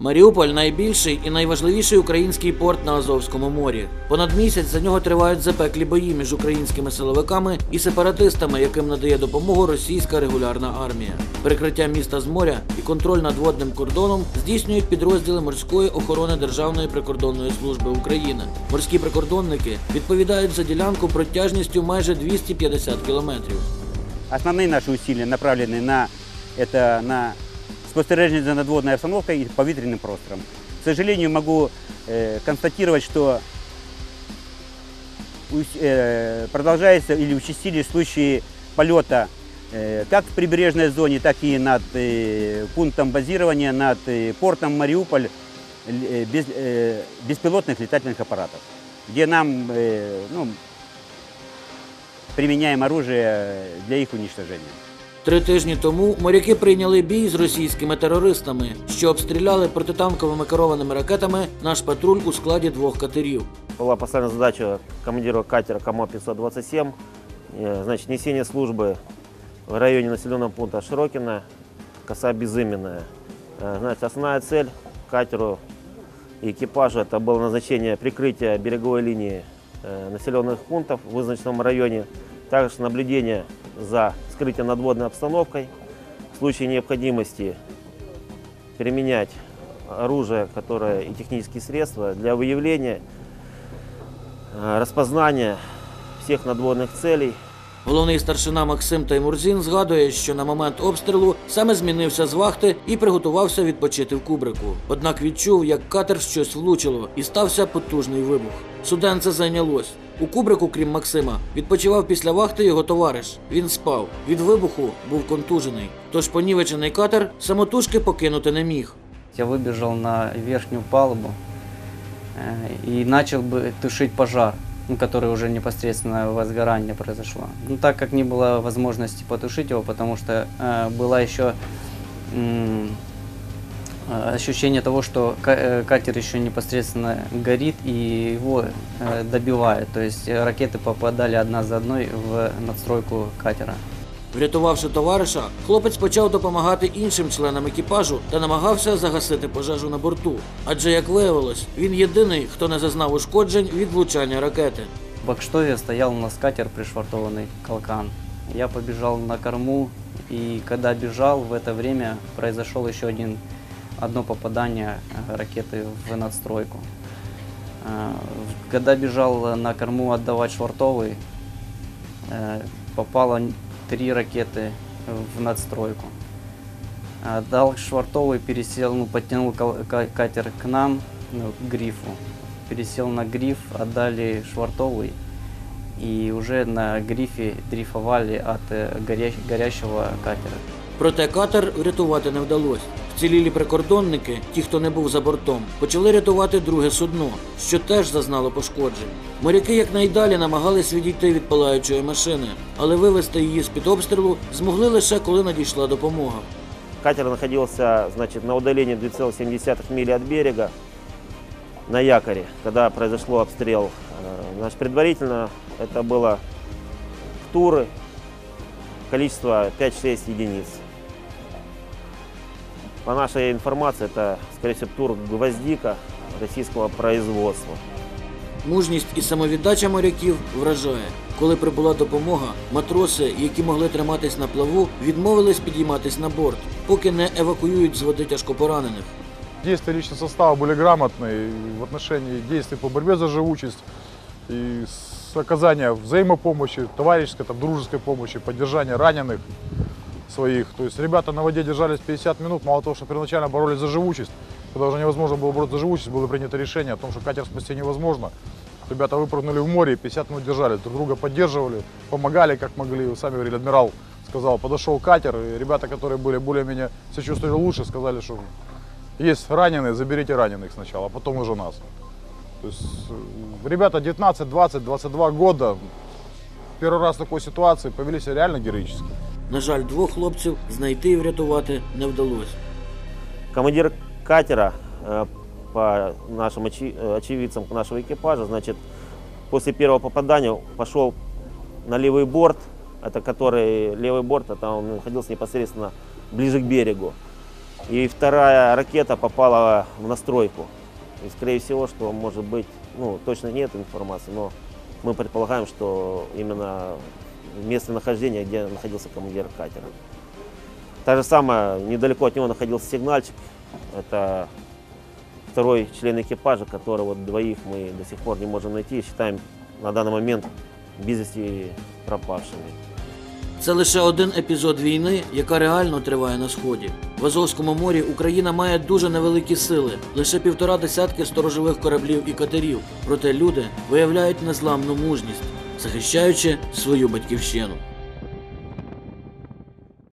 Маріуполь найбільший і найважливіший український порт на Азовському морі. Понад місяць за нього тривають запеклі бої між українськими силовиками і сепаратистами, яким надає допомогу російська регулярна армія. Перекриття міста з моря і контроль над водним кордоном здійснюють підрозділи морської охорони Державної прикордонної служби України. Морські прикордонники відповідають за ділянку протяжністю майже 250 кілометрів. Основные наши усилия направлены на, это, на спостережение за надводной обстановкой и повітряным простором. К сожалению, могу э, констатировать, что э, продолжается или участились случаи полета э, как в прибрежной зоне, так и над э, пунктом базирования, над э, портом Мариуполь э, без, э, беспилотных летательных аппаратов, где нам э, ну, применяем оружие для их уничтожения. Три тижні тому моряки прийняли бій з російськими терористами, що обстріляли протитанковими керованими ракетами наш патруль у складі двох катерів. Была поставлена задача командира катера КАМО-527, э, значит, несение службы в районе населенного пункта Широкино, коса Безыменная. Э, Значит, основная цель катеру и экипажу это было назначение прикрытия береговой линии э, населенных пунктов в вызначенном районе, Также наблюдение за скрытием надводной обстановкой, в случае необходимости применять оружие которое, и технические средства для выявления э, распознания всех надводных целей. Головний старшина Максим Таймурзін згадує, що на момент обстрілу саме змінився з вахти і приготувався відпочити в кубрику. Однак відчув, як катер в щось влучило, і стався потужний вибух. Суденце зайнялось. У кубрику, крім Максима, відпочивав після вахти його товариш. Він спав. Від вибуху був контужений. Тож понівечений катер самотужки покинути не міг. Я выбежал на верхнюю палубу э, и начал бы тушить пожар, Ну, который уже непосредственно возгорание произошло. Ну, так как не было возможности потушить его, потому что э, было еще э, ощущение того, что э, катер еще непосредственно горит и его э, добивает. То есть ракеты попадали одна за одной в надстройку катера. Врятувавши товариша, хлопець почав допомагати іншим членам екіпажу та намагався загасити пожежу на борту. Адже, як виявилось, він єдиний, хто не зазнав ушкоджень від влучання ракети. В Бакштове стоял у нас катер пришвартованный «Калкан». Я побежал на корму, и когда бежал, в это время произошел еще один, одно попадание э, ракеты в надстройку. Э, в- Когда бежал на корму отдавать швартовый, э, попало н- три ракеты в надстройку. Отдал швартовый, пересел, ну, подтянул кал- ка- катер к нам, ну, к грифу. Пересел на гриф, отдали швартовый. И уже на грифе дрейфовали от э, горя- горящего катера. Проте катер врятувати не вдалося. Вцілілі прикордонники, ті, хто не був за бортом, почали рятувати друге судно, що теж зазнало пошкоджень. Моряки якнайдалі намагались відійти від палаючої машини, але вивести її з-під обстрілу змогли лише коли надійшла допомога. Катер находился значит, на удалении 2,7 мили от берега на якоре, когда произошло обстрел. Э, Значит, предварительно это было туры, количество 5-6 единиц. По нашей информации, это, скорее всего, тур «Гвоздика» российского производства. Мужність і самовіддача моряків вражає. Коли прибула допомога, матроси, які могли триматись на плаву, відмовились підійматись на борт, поки не евакуюють з води тяжкопоранених. Действия личного состава были грамотные в отношении действий по борьбе за живучесть и с оказания взаимопомощи, товарищеской, там, дружеской помощи, поддержания раненых Своих. То есть ребята на воде держались 50 минут, мало того, что первоначально боролись за живучесть, когда уже невозможно было бороться за живучесть, было принято решение о том, что катер спасти невозможно. Ребята выпрыгнули в море и 50 минут держались, друг друга поддерживали, помогали как могли. Вы сами говорили, адмирал сказал, подошел катер, и ребята, которые были более-менее себя чувствовали лучше, сказали, что есть раненые, заберите раненых сначала, а потом уже нас. То есть э, ребята 19, 20, 22 года, первый раз в такой ситуации повели себя реально героически. На жаль, двох хлопців знайти і врятувати не вдалося. Командир катера, по нашим очевидцам нашего экипажа, значит, после первого попадания пошел на левый борт, это который левый борт, это он находился непосредственно ближе к берегу. И вторая ракета попала в настройку. И, скорее всего, что может быть, ну, точно нет информации, но мы предполагаем, что именно место нахождения, где находился командир катера. Так же самое, недалеко от него находился сигнальчик. Это второй член экипажа, которого двоих мы до сих пор не можем найти. Считаем на данный момент без вести пропавшими. Це лише один епізод війни, яка реально триває на сході. В Азовському морі Україна має дуже невеликі сили, лише півтора десятки сторожових кораблів і катерів. Проте люди виявляють незламну мужність, захищаючи свою батьківщину.